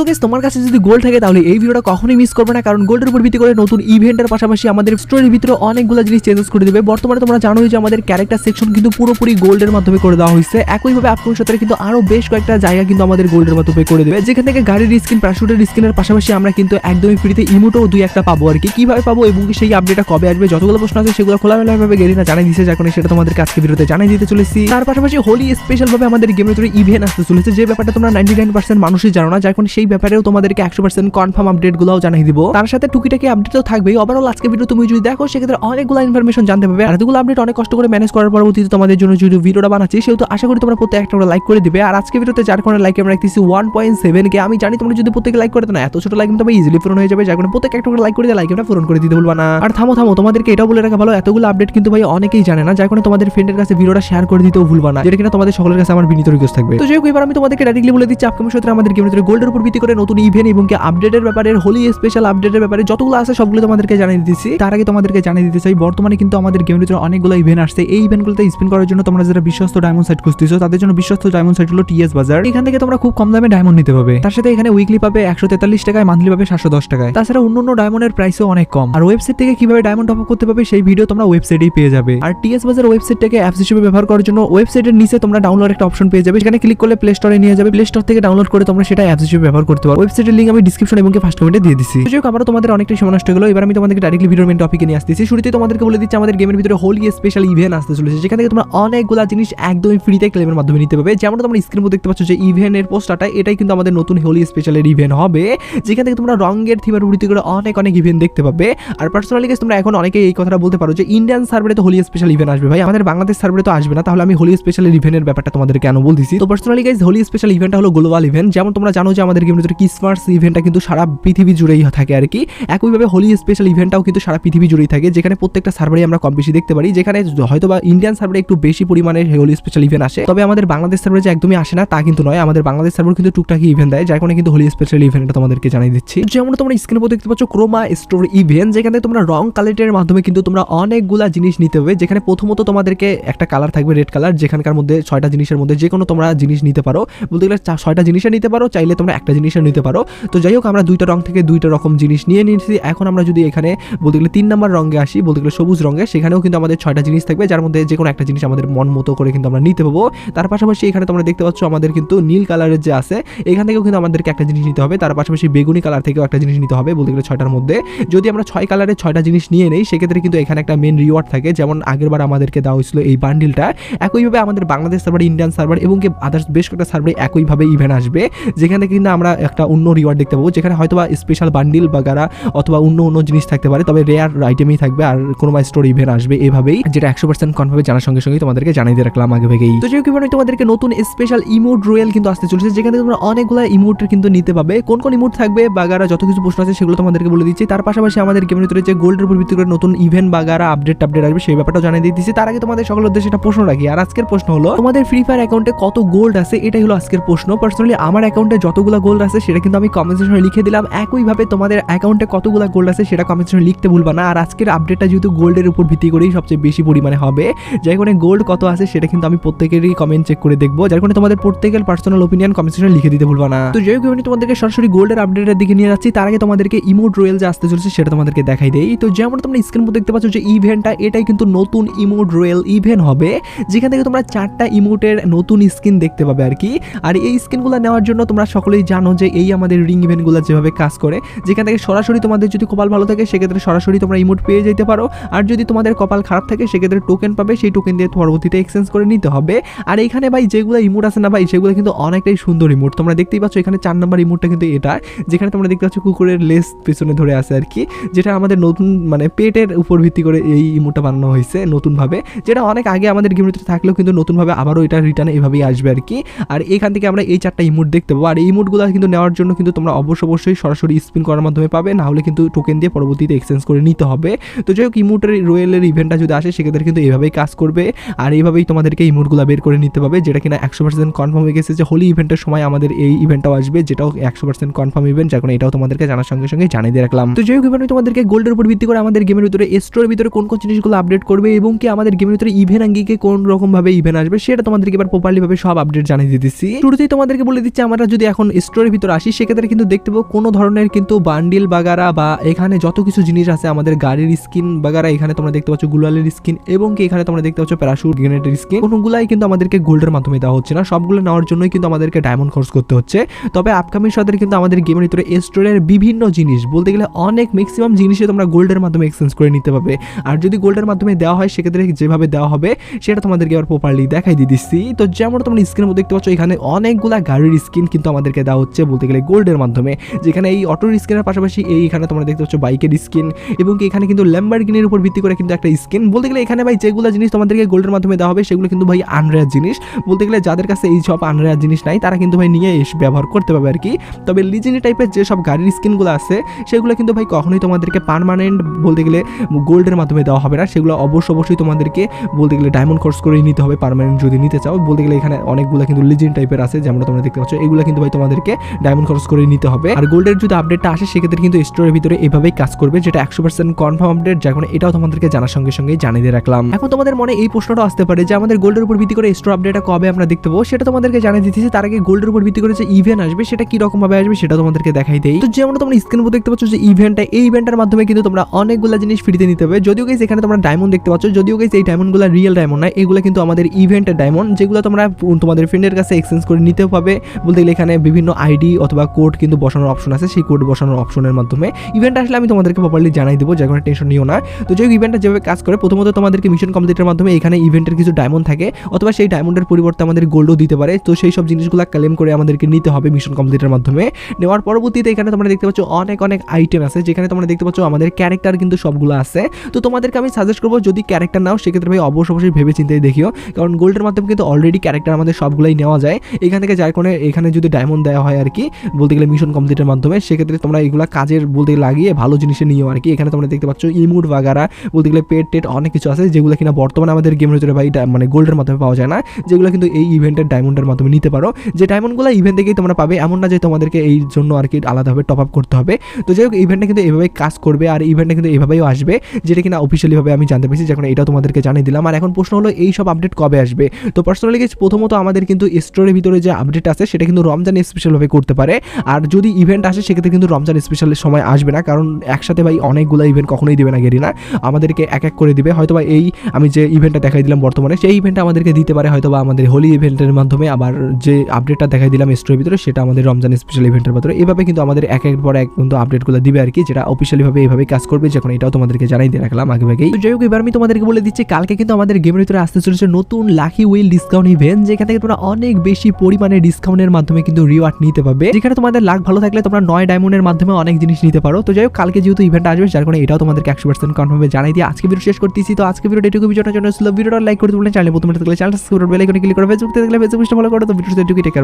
So guys তোমার কাছে যদি গোল্ড থাকে, তাহলে এই ভিডিওটা কখনোই মিস করবে না। কারণ গোল্ডের উপর ভিত্তি করে নতুন ইভেন্টের পাশাপাশি আমাদের স্টোরির ভিতরে অনেকগুলো জিনিস চেঞ্জেস করে দিবে। বর্তমানে তোমরা জানোই যে আমাদের ক্যারেক্টার সেকশন কিন্তু পুরোপুরি গোল্ডের মাধ্যমে করে দেওয়া হয়েছে। একইভাবে আপকামিং সপ্তাহে কিন্তু আরও বেশ কয়েকটা জায়গা কিন্তু আমাদের গোল্ডের মাধ্যমে করে দেবে। যেখান থেকে গাড়ির স্কিন প্যারাশুটের স্কিনের পাশাপাশি আমরা কিন্তু একদমই ফ্রিতে ইমোটও দুই একটা পাবো আর কি। কীভাবে পাবো এবং সেই আপডেটটা কবে আসবে, যতগুলো প্রশ্ন আছে সেগুলো খোলামেলা ভাবে গেরিনা জানাই যার কারণে সেটা তোমাদের আজকে ভিডিওতে জানাই দিতে চলেছি। তার পাশাপাশি হোলি স্পেশালভাবে আমাদের গেমের ভিতরে ইভেন্ট আসতে চলেছে। যে ব্যাপারটা তোমরা নাইনটি নাইন পার্সেন্ট মানুষই জানো না যখন সেই ব্যাপারেও তোমাদেরকে একশো পার্সেন্ট কনফার্ম আপডেট গুলোও জানাই দিব। তার সাথে টুকিটাকি আপডেট তো থাকবেই। ওভারঅল আজকে ভিডিও তুমি যদি দেখো, সেক্ষেত্রে অনেকগুলো ইনফরমেশন জানতে পারবে। আর এতগুলো আপডেট অনেক কষ্ট করে ম্যানেজ করার পরবর্তীতে তোমাদের জন্য যদি ভিডিওটা বানাচ্ছি, সেহেতু আশা করি তোমরা প্রত্যেক একটা লাইক করে দিবে। আর আজকে ভিডিওতে যার কারণে লাইক আমরা রাখতেছি ওয়ান পয়েন্ট সেভেন কে। আমি জানি তোমরা যদি প্রত্যেকে লাইক করে না, এত ছোট লাইক তুমি ইজিলি পূরণ হয়ে যাবে। যার কারণে প্রত্যেক একটা লাইক করে দিয়ে লাইক আমরা পূরণ করে দিতে ভুলবা না। আর থামো থামো, তোমাদেরকে এটাও বলে রাখা ভালো, এতগুলো আপডেট কিন্তু ভাই অনেকেই জানে না। যার কারণে তোমাদের ফ্রেন্ডের কাছে ভিডিওটা শেয়ার করে দিতেও ভুলবা না। যেটা কিনা তোমাদের সকলের কাছে আমার বিনীত রিকোয়েস্ট থাকবে। তো যাই হোক, এবার আমি তোমাদেরকে ডাইরেক্টলি বলে দিচ্ছি আপকামিং সত্রে আমাদের গেমের গোল্ডের উপর ভিত্তি করে নতুন ইভেন্ট এবং কি আপডেটের ব্যাপারে, হোলি স্পেশাল আপডেটের ব্যাপারে যতগুলো আছে সবগুলো তোমাদেরকে জানিয়ে দিতেছি তার আগে তোমাদেরকে জানিয়ে দিতে চাই, বর্তমানে কিন্তু আমাদের গেমের ভিতরে অনেকগুলো ইভেন্ট আসছে। এই ইভেন্টগুলোতে স্পিন করার জন্য তোমরা যারা বিশ্বস্ত ডায়মন্ড সাইট খুঁজতেছো, তাদের জন্য বিশ্বস্ত ডায়মন্ড সাইট হলো টিএস বাজার এখান থেকে তোমরা খুব কম দামে ডায়মন্ড নিতে পাবে তার সাথে এখানে উইকলি পাবে একশো তেতাল্লিশ টাকায় মান্থলি পাবে সাতশো দশ টাকায়। তাছাড়া অন্য অন্য ডায়মন্ডের প্রাইসও অনেক কম। আর ওয়েবসাইট থেকে কীভাবে ডায়মন্ড টপ করতে পারবে সেই ভিডিও তোমরা ওয়েবসাইটেই পেয়ে যাবে। আর টিএস বাজার ওয়েবসাইটটাকে অ্যাপস হিসেবে ব্যবহার করার জন্য ওয়েবসাইটের নিচে তোমরা ডাউনলোড একটা অপশন পেয়ে যাবে। সেখানে ক্লিক করলে প্লে স্টোরে নিয়ে যাবে। প্লে স্টোর থেকে ডাউনলোড করে তোমরা সেটা অ্যাপস হিসেবে ব্যবহার করতে পারো ওয়েবসাইটের লিঙ্ক আমি ডিসক্রিপশন এবং ফার্স্ট কমেন্টে দিয়ে দিচ্ছি যাই হোক তোমাদের অনেকটাই সময় নষ্ট হলো। এবার আমি তোমাদেরকে ডাইরেক্টলি ভিডিওর মেন টপিকে নিয়ে আসতেছি। শুরুতে তোমাদেরকে বলে দিচ্ছি, আমাদের গেমের ভিতরে হোলি স্পেশাল ইভেন্ট আসতে চলেছে। যেখান থেকে তোমরা অনেকগুলো জিনিস একদমই ফ্রিতে ক্লেমের মাধ্যমে নিতে পারবে। যেমন তোমরা স্ক্রিন দেখতে পাচ্ছ যে ইভেন্টের পোস্টারটা এটাই কিন্তু আমাদের নতুন হোলি স্পেশালের ইভেন্ট হবে, যেখান থেকে তোমরা রঙের থিমের ভিত্তি করে অনেক অনেক ইভেন্ট দেখতে পাবে। আর পার্সোনালি গেস তোমরা এখন অনেকে এই কথাটা বলতে পারো যে ইন্ডিয়ান সার্ভারে তো হোলি স্পেশাল ইভেন্ট আসবে ভাই। আমাদের বাংলাদেশ সার্ভারে তো আসবে না। তাহলে আমি হোলি স্পেশাল ইভেন্টের ব্যাপারটা তোমাদের কেন বলতেছি। তো পার্সোনালি গাইজ হোলি স্পেশাল ইভেন্টটা হলো গ্লোবাল ইভেন্ট যেমন তোমরা জানো যে আমাদের গেমের ভিতরে ক্রিসমাস ইভেন্টটা কিন্তু সারা পৃথিবী জুড়েই থাকে আর কি। একইভাবে হোলি স্পেশাল ইভেন্টটাও কিন্তু সারা পৃথিবী জুড়েই থাকে, যেখানে প্রত্যেকটা সার্ভারে আমরা কম বেশি দেখতে পারি, যেখানে হয়তো বা ইন্ডিয়ান সার্ভারে একটু বেশি পরিমাণে হোলি স্পেশাল ইভেন্ট আসে। তবে আমাদের বাংলাদেশ সার্ভারে যে একদমই আসে না, তা কিন্তু নয়। আমাদের বাংলাদেশ সার্ভার কিন্তু টুকটাকি ইভেন্ট দেয়, যার কারণে কিন্তু হোলি স্পেশাল ইভেন্টটা তোমাদেরকে জানিয়ে দিচ্ছি। যেমন তোমরা স্ক্রিনে দেখতে পাচ্ছ ক্রোমা স্টোর ইভেন্ট যেখানে তোমরা রং কালেক্টের মাধ্যমে কিন্তু তোমরা অনেকগুলা জিনিস নিতে হবে। যেখানে প্রথমত তোমাদেরকে একটা কালার থাকবে রেড কালার যেখানকার মধ্যে ছয়টা জিনিসের মধ্যে যে কোনো তোমরা জিনিস নিতে পারো। বলতে গেলে ছয়টা জিনিসের নিতে পারো, চাইলে তোমরা একটা জিনিসের নিতে পারো। তো যাই হোক, আমরা দুইটা রং থেকে দুইটা রকম জিনিস নিয়ে নিয়েছি। এখন আমরা যদি এখানে বলতে গেলে তিন নম্বর রঙে আসি, বলতে গেলে সবুজ রঙে সেখানেও কিন্তু আমাদের ছয়টা জিনিস থাকবে, যার মধ্যে যে কোনো একটা জিনিস আমাদের মন মতো করে কিন্তু আমরা নিতে পাবো তার পাশাপাশি এখানে তোমরা দেখতে পাচ্ছ আমাদের কিন্তু নীল কালারের যে আছে, এখান থেকেও কিন্তু আমাদেরকে একটা জিনিস নিতে হবে। তার পাশাপাশি বেগুনি কালার থেকেও একটা জিনিস নিতে হবে, বলতে গেলে ছয়টার মধ্যে। যদি আমরা ছয় কালারের ছয়টা জিনিস নিয়ে নেই, সেক্ষেত্রে কিন্তু এখানে একটা মেন রিওয়ার্ড থাকে। যেমন আগেরবার আমাদেরকে দেওয়া হয়েছিল এই বান্ডিলটা একইভাবে আমাদের বাংলাদেশ সার্ভার ইন্ডিয়ান সার্ভার এবং আদার্স বেশ কয়েকটা সার্ভারে একইভাবে ইভেন্ট আসবে, যেখানে কিন্তু আমরা একটা অন্য রিওয়ার্ড দেখতে পাবো, যেখানে হয়তো বা স্পেশাল বান্ডিল বা গারা অথবা অন্য অন্য জিনিস থাকতে পারে, তবে রেয়ার আইটেমই থাকবে আর কোনো বা স্টোর ইভেন্ট আসবে এভাবেই, যেটা একশো পার্সেন্ট কনফার্মে জানার সঙ্গে সঙ্গে তোমাদেরকে জানিয়ে দিয়ে রাখলাম আগে থেকেই তো যেহেতু আমি তোমাদেরকে নতুন স্পেশাল ইমোট রয়েল কিন্তু আসতে চলেছে, যেখানে তোমরা অনেকগুলো ইমোট কিন্তু নিতে পাবে। কোন কোন ইমোট থাকবে, বাগারা যত কিছু প্রশ্ন আছে সেগুলো তোমাদেরকে বলে দিচ্ছি। তার পাশাপাশি আমাদের গেমের ভিতরে যে গোল্ডের উপর ভিত্তি করে নতুন ইভেন্ট বাগারা আপডেট আপডেট আসবে, সেই ব্যাপারটাও জানিয়ে দিয়ে দিচ্ছি। তার আগে তোমাদের সকলের উদ্দেশ্যে একটা প্রশ্ন রাখি। আর আজকের প্রশ্ন হলো, তোমাদের ফ্রি ফায়ার অ্যাকাউন্টে কত গোল্ড আছে? এটাই হলো আজকের প্রশ্ন। পার্সোনালি আমার অ্যাকাউন্টে যতগুলো গোল্ড আছে, সেটা কিন্তু আমি কমেন্ট সেকশনে লিখে দিলাম। একইভাবে তোমাদের অ্যাকাউন্টে কতগুলো গোল্ড আছে, সেটা কমেন্ট সেকশনে লিখতে ভুলবা না। আর আজকের আপডেটটা যেহেতু গোল্ডের উপর ভিত্তি করেই সবচেয়ে বেশি পরিমাণে হবে যাই কারণে গোল্ড কত আছে, সেটা কিন্তু আমি প্রত্যেকেরই কমেন্ট চেক করে দেখব। যার কারণে তোমাদের প্রত্যেকের পার্সোনাল ওপিনিয়ন কমেন্ট সেকশনে লিখে দিতে ভুলবা না। তো যাই হোক আমি তোমাদেরকে সরাসরি গোল্ডের আপডেটের দিকে নিয়ে যাচ্ছি। তার আগে তোমাদেরকে ইমোট রয়েল যে আসতে চলেছে, সেটা তোমাদেরকে দেখাই দেই। তো যেমন তোমরা স্ক্রিন দেখতে পাচ্ছ যে ইভেন্টটা এটাই কিন্তু নতুন ইমোট রয়েল ইভেন্ট হবে, যেখান থেকে তোমরা চারটা ইমোটের নতুন স্কিন দেখতে পাবে আর কি। আর এই স্কিনগুলো নেওয়ার জন্য তোমরা সকলেই জানো যে এই আমাদের রিং ইভেন্টগুলো যেভাবে কাজ করে, যেখান থেকে সরাসরি তোমাদের যদি কপাল ভালো থাকে, সেক্ষেত্রে সরাসরি তোমরা ইমোট পেয়ে যেতে পারো। আর যদি তোমাদের কপাল খারাপ থাকে, সেক্ষেত্রে টোকেন পাবে, সেই টোকেন দিয়ে পরবর্তীতে এক্সচেঞ্জ করে নিতে হবে। আর এখানে ভাই যেগুলো ইমোট আছে না ভাই, সেগুলো কিন্তু অনেকটাই সুন্দর ইমোট তোমরা দেখতেই পাচ্ছ এখানে চার নম্বর ইমোটটা কিন্তু এটা। যেখানে তোমরা দেখতে পাচ্ছ কুকুরের লেস পেছনে ধরে আছে আর কি, যেটা আমাদের নতুন মানে পেটের উপর ভিত্তি করে এই ইমোটটা বানানো হয়েছে নতুনভাবে। যেটা অনেক আগে আমাদের গেমের থাকলেও কিন্তু নতুনভাবে আবারও এটা রিটার্ন এভাবেই আসবে আর কি। আর এখান থেকে আমরা এই চারটা ইমোট দেখতে পাবো। আর এই ইমোটগুলো কিন্তু নেওয়ার জন্য কিন্তু তোমরা অবশ্য অবশ্যই সরাসরি স্পিন করার মাধ্যমে পাবে, না হলে কিন্তু টোকেন দিয়ে পরবর্তীতে এক্সচেঞ্জ করে নিতে হবে। তো যাই হোক ইমোটের রয়েলের ইভেন্টটা যদি আসে, সেক্ষেত্রে কিন্তু এইভাবেই কাজ করবে। আর এইভাবেই তোমাদেরকে ইমোটগুলো বের করে নিতে পারবে যেটা কিনা একশো পার্সেন্ট কনফার্ম হয়ে গেছে যে হোলি ইভেন্টের সময় আমাদের এই ইভেন্টটাও আসবে, যেটাও একশো পার্সেন্ট কনফার্ম ইভেন্ট যার এটাও তোমাদেরকে জানার সঙ্গে সঙ্গে জানিয়ে দিয়ে রাখলাম। তো যাই হোক আমি তোমাদেরকে গোল্ডের উপর ভিত্তি করে আমাদের গেমের ভিতরে স্টোরের ভিতরে কোন কোন জিনিসগুলো আপডেট করবে এবং কি আমাদের গেমের ভিতরে ইভেন্ট আঙ্গিকে কোন রকম ভাবে ইভেন্ট আসবে, সেটা তোমাদেরকে এবার প্রপারলি ভাবে সব আপডেট জানিয়ে দিতেছি শুরুতেই তোমাদেরকে বলে দিচ্ছি, আমরা যদি এখন স্টোরের স্টোরের ভিতরে আসি, সেক্ষেত্রে কিন্তু দেখতে পাবো কোনো ধরনের কিন্তু বান্ডিল বাগারা বা এখানে যত কিছু জিনিস আছে, আমাদের গাড়ির স্কিন বাগারা, এখানে তোমরা দেখতে পাচ্ছ গুলালের স্কিন এবং কি এখানে তোমরা দেখতে পাচ্ছ প্যারাশুট, গ্রেনেডের স্কিন। কোনোগুলাই কিন্তু আমাদেরকে গোল্ডের মাধ্যমে দেওয়া হচ্ছে না, সবগুলো নেওয়ার জন্যই কিন্তু আমাদেরকে ডায়মন্ড খরচ করতে হচ্ছে। তবে আপকামিং সাথে কিন্তু আমাদের গেমের ভিতরে স্টোরের বিভিন্ন জিনিস, বলতে গেলে অনেক ম্যাক্সিমাম জিনিসই তোমরা গোল্ডের মাধ্যমে এক্সচেঞ্জ করে নিতে পারবে। আর যদি গোল্ডের মাধ্যমে দেওয়া হয়, সেক্ষেত্রে যেভাবে দেওয়া হবে, সেটা তোমাদেরকে আবার প্রপারলি দেখাই দিয়ে দিচ্ছি। তো যেমন তোমরা স্ক্রিনের মধ্যে দেখতে পাচ্ছ, এখানে অনেকগুলা গাড়ির স্কিন কিন্তু আমাদেরকে দেওয়া হচ্ছে। বলতে গেলে গোল্ডের মাধ্যমে, যেখানে এই অটোর স্কিনের পাশাপাশি এই এখানে তোমরা দেখতে পাচ্ছ বাইকের স্কিন এবং এখানে কিন্তু ল্যাম্বারগিনের উপর ভিত্তি করে কিন্তু একটা স্কিন। বলতে গেলে এখানে ভাই যেগুলো জিনিস তোমাদেরকে গোল্ডের মাধ্যমে দেওয়া হবে, সেগুলো কিন্তু ভাই আনরেয়ার জিনিস। বলতে গেলে যাদের কাছে এই সব আনরেয়ার জিনিস নাই, তারা কিন্তু ভাই নিয়ে এসে ব্যবহার করতে পারবে আর কি তবে লিজেনি টাইপের যে সব গাড়ির স্কিনগুলো আছে, সেগুলো কিন্তু ভাই কখনোই তোমাদেরকে পার্মানেন্ট বলতে গেলে গোল্ডের মাধ্যমে দেওয়া হবে না। সেগুলো অবশ্য অবশ্যই তোমাদেরকে বলতে গেলে ডায়মন্ড কোর্স করেই নিতে হবে পারমানেন্ট যদি নিতে চাও। বলতে গেলে এখানে অনেকগুলো কিন্তু লিজেন্ড টাইপের আছে যেমন তোমরা দেখতে পাচ্ছ। এগুলো কিন্তু ভাই তোমাদেরকে ডায়মন্ড খরচ করে নিতে হবে। আর গোল্ডের যদি আপডেটটা আসে, সেক্ষেত্রে কিন্তু স্টোরের ভিতরে এভাবেই কাজ করবে, যেটা একশো পার্সেন্ট কনফার্ম আপডেট যখন এটাও তোমাদেরকে জানার সঙ্গে সঙ্গেই জানিয়ে দিয়ে রাখলাম। এখন তোমাদের মনে এই প্রশ্নটা আসতে পারে যে, আমাদের গোল্ডের উপর ভিত্তি করে স্টোর আপডেটটা কবে আমরা দেখতে পাবো? সেটা তোমাদেরকে জানিয়ে দিতেছি, তার আগে গোল্ডের উপর ভিত্তি করে যে ইভেন্ট আসবে, সেটা কি রকম ভাবে আসবে সেটা তোমাদেরকে দেখাই দেই। তো যেমন তোমরা স্ক্রিন উপর দেখতে পাচ্ছ যে ইভেন্টটা এই ইভেন্টের মাধ্যমে কিন্তু তোমরা অনেকগুলো জিনিস ফ্রিতে নিতে হবে। যদিও গাইস এখানে তোমরা ডায়মন্ড দেখতে পাচ্ছ, যদিও গাইস এই ডায়মন্ডগুলো রিয়েল ডায়মন্ড নয়, এগুলো কিন্তু আমাদের ইভেন্টের ডায়মন্ড যেগুলো তোমরা তোমাদের ফ্রেন্ডের কাছে এক্সচেঞ্জ করে নিতে পাবে। বলতে গেলে এখানে বিভিন্ন আইডি অথবা কোড কিন্তু বসানোর অপশন আছে। সেই কোড বসানোর অপশনের মাধ্যমে ইভেন্ট আসলে আমি তোমাদেরকে প্রপারলি জানাই দেবো যে কোনো টেনশন নিও না। তো যে ইভেন্টটা যেভাবে কাজ করে, প্রথমত তোমাদেরকে মিশন কমপ্লিটের মাধ্যমে এখানে ইভেন্টের কিছু ডায়মন্ড থাকে, অথবা সেই ডায়মন্ডের পরিবর্তে আমাদের গোল্ডও দিতে পারে। তো সেই সব জিনিসগুলো ক্লেম করে আমাদেরকে নিতে হবে মিশন কমপ্লিটের মাধ্যমে। নেওয়ার পরবর্তীতে এখানে তোমরা দেখতে পাচ্ছ অনেক অনেক আইটেম আছে, যেখানে তোমরা দেখতে পাচ্ছ আমাদের ক্যারেক্টার কিন্তু সবগুলো আছে। তো তোমাদেরকে আমি সাজেস্ট করব, যদি ক্যারেক্টার নাও, সেক্ষেত্রে ভাই অবশ্যই অবশ্যই ভেবে চিন্তাই দেখিও। কারণ গোল্ডের মাধ্যমে কিন্তু অলরেডি ক্যারেক্টার আমাদের সবগুলাই নেওয়া যায়। এখান থেকে যার কোনো, এখানে যদি ডায়মন্ড দেওয়া হয় আর কি, বলতে গেলে মিশন কমপ্লিটের মাধ্যমে। সেক্ষেত্রে তোমরা এগুলো কাজের বলতে লাগিয়ে ভালো জিনিসে নিও আর কি। এখানে তোমরা দেখতে পাচ্ছ ইমুড, বাগারা, বলতে গেলে পেট টেট অনেক কিছু আছে, যেগুলো কিনা বর্তমানে আমাদের গেমের ভিতরে ভাই মানে গোল্ডের মাধ্যমে পাওয়া যায় না। যেগুলো কিন্তু এই ইভেন্টের ডায়মন্ডের মাধ্যমে নিতে পারো। যে ডায়মন্ডগুলো ইভেন্ট থেকেই তোমরা পাবে, এমন না যে তোমাদেরকে এই জন্য আর কি আলাদাভাবে টপ আপ করতে হবে। তো যাই হোক ইভেন্টটা কিন্তু এভাবেই কাজ করবে আর ইভেন্টটা কিন্তু এভাবেই আসবে, যেটা কিনা অফিসিয়ালি ভাবে আমি জানতে পেরেছি যখন এটাও তোমাদেরকে জানিয়ে দিলাম। আর এখন প্রশ্ন হলো, এই সব আপডেট কবে আসবে? তো পার্সোনালি প্রথমত আমাদের কিন্তু স্টোরের ভিতরে যে আপডেট আছে, সেটা কিন্তু রমজান স্পেশালভাবে করতে পারে। আর যদি ইভেন্ট আসে, সেক্ষেত্রে কিন্তু রমজান স্পেশালের সময় আসবে না। কারণ একসাথে ভাই অনেকগুলো ইভেন্ট কখনোই দিবে না গেরিনা। আমাদেরকে এক এক করে দিবে। হয়তোবা এই আমি যে ইভেন্টটা দেখাই দিলাম বর্তমানে, সেই ইভেন্টটা আমাদেরকে দিতে পারে হয়তোবা আমাদের হোলি ইভেন্টের মাধ্যমে। আবার যে আপডেটটা দেখাই দিলাম স্টোরের ভিতরে, সেটা আমাদের রমজান স্পেশাল ইভেন্টের ভিতরে এভাবে কিন্তু আমাদের এক এক পর এক কিন্তু আপডেটগুলো দিবে আর কি যেটা অফিসিয়ালি ভাবে এইভাবে কাজ করবে। যখন এটাও তোমাদেরকে জানাই দিয়ে রাখলাম আগে ভাগেই। যাই হোক, এবার আমি তোমাদেরকে বলে দিচ্ছি, কালকে কিন্তু আমাদের গেমের ভিতরে আসতে চলেছে নতুন লাকি উইল ডিসকাউন্ট ইভেন্ট যেখান থেকে তোমরা অনেক বেশি পরিমাণে ডিসকাউন্টের মাধ্যমে কিন্তু রিওয়ার্ড নিতে পারবে। যেখানে তোমাদের লাখ ভালো থাকলে তোমরা নয় ডায়মন্ডের মাধ্যমে অনেক জিনিস নিতে পারো। তো যাই হোক, কালকে যেহেতু ইভেন্ট আসবে, যার কারণে এটাও তোমাদেরকে একশো পার্সেন্ট কনফার্মে জানাই দিয়ে আজকে ভিডিও শেষ করতেছি। তো আজকে ভিডিওটা এটুকু ভিডিওটার জন্য ছিল ভিডিওটা লাইক করতে বলে চ্যানেল প্রথমে থাকলে চ্যানেল সাবস্ক্রাইব বেল আইকনে ক্লিক করে ফেসবুক থেকে দেখলে ফেসবুক ফলো করো, তো ভিডিওটা এটুকুই টেকার